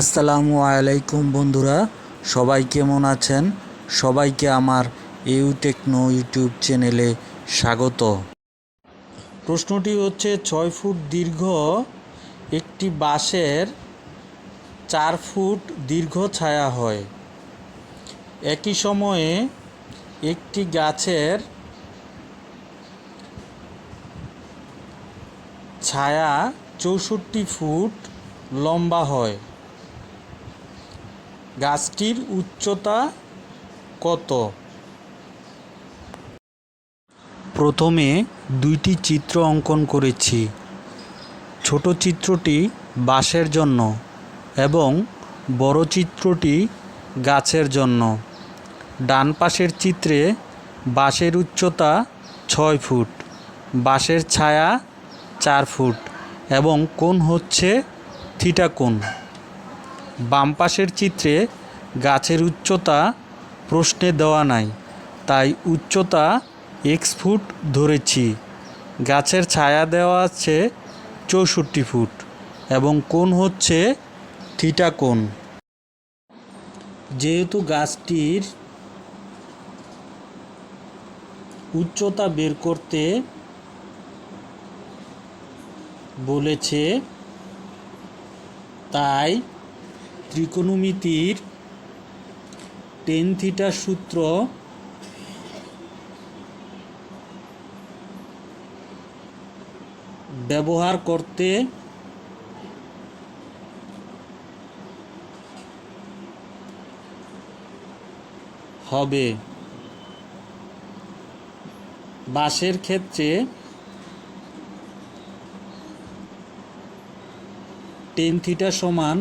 আসসালামু আলাইকুম বন্ধুরা, সবাই কেমন আছেন? সবাইকে আমার ইউ টেকনো ইউটিউব চ্যানেলে স্বাগত। প্রশ্নটি হচ্ছে, ছয় ফুট দীর্ঘ একটি বাঁশের চার ফুট দীর্ঘ ছায়া হয়। একই সময়ে একটি গাছের ছায়া চৌষট্টি ফুট লম্বা হয়। গাছটির উচ্চতা কত? প্রথমে দুইটি চিত্র অঙ্কন করেছি। ছোট চিত্রটি বাঁশের জন্য এবং বড় চিত্রটি গাছের জন্য। ডান পাশের চিত্রে বাঁশের উচ্চতা ছয় ফুট, বাঁশের ছায়া চার ফুট এবং কোন হচ্ছে থিটা কোণ। বাম পাশের চিত্রে গাছের উচ্চতা প্রশ্নে দেওয়া নাই, তাই উচ্চতা এক্স ফুট ধরেছি। গাছের ছায়া দেওয়া আছে চৌষট্টি ফুট এবং কোণ হচ্ছে থিটা কোণ। যেহেতু গাছটির উচ্চতা বের করতে বলেছে, তাই ত্রিকোণমিতির টেন থিটা সূত্র ব্যবহার করতে হবে। বাঁশের ক্ষেত্রে টেন থিটা সমান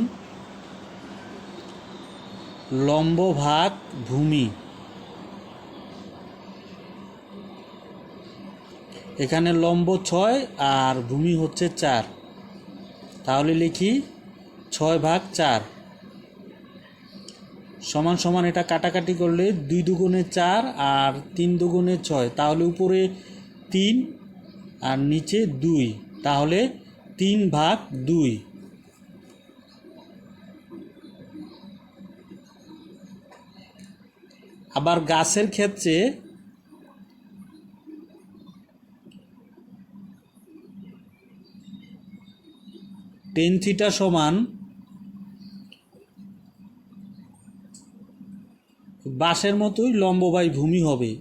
লম্ব ভাগ ভূমি। এখানে লম্ব ছয় আর ভূমি হচ্ছে চার। তাহলে লিখি ছয় ভাগ চার। সমান সমান এটা কাটাকাটি করলে দুই দুগুণে চার আর তিন দুগুণে ছয়। তাহলে উপরে তিন আর নিচে দুই। তাহলে তিন ভাগ দুই। আবার গাছের ক্ষেত্রে টেন থিটা সমান বাঁশের মতোই লম্ব বাই ভূমি হবে,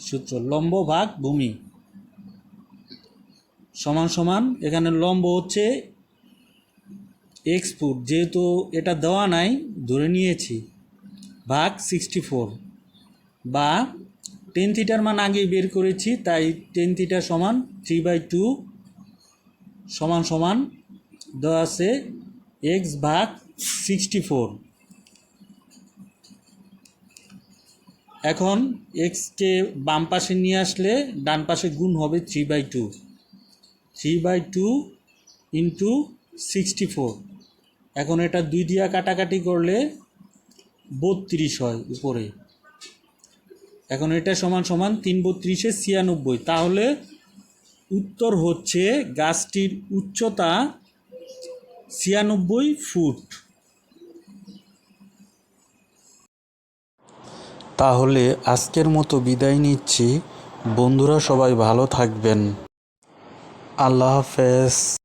সূত্র। লম্ব ভাগ ভূমি। সমান সমান, এখানে লম্ব হচ্ছে এক্স ফুট। যেহেতু এটা দেওয়া নাই, ধরে নিয়েছি। ভাগ সিক্সটি ফোর বা টেন থিটার মান আগেই বের করেছি, তাই টেন থিটা সমান থ্রি বাই টু সমান সমান দেওয়া আছে এক্স ভাগ সিক্সটি ফোর এখন এক্সকে বাম পাশে নিয়ে আসলে ডান পাশে গুণ হবে three by two three by two into sixty four এখন এটা দুই দিয়া কাটাকাটি করলে বত্রিশ হয় উপরে। এখন এটা সমান সমান তিন বত্রিশে ছিয়ানব্বই। তাহলে উত্তর হচ্ছে গাছটির উচ্চতা ছিয়ানব্বই ফুট। তাহলে আজকের মতো বিদায় নিচ্ছি। বন্ধুরা সবাই ভালো থাকবেন। আল্লাহ হাফেজ।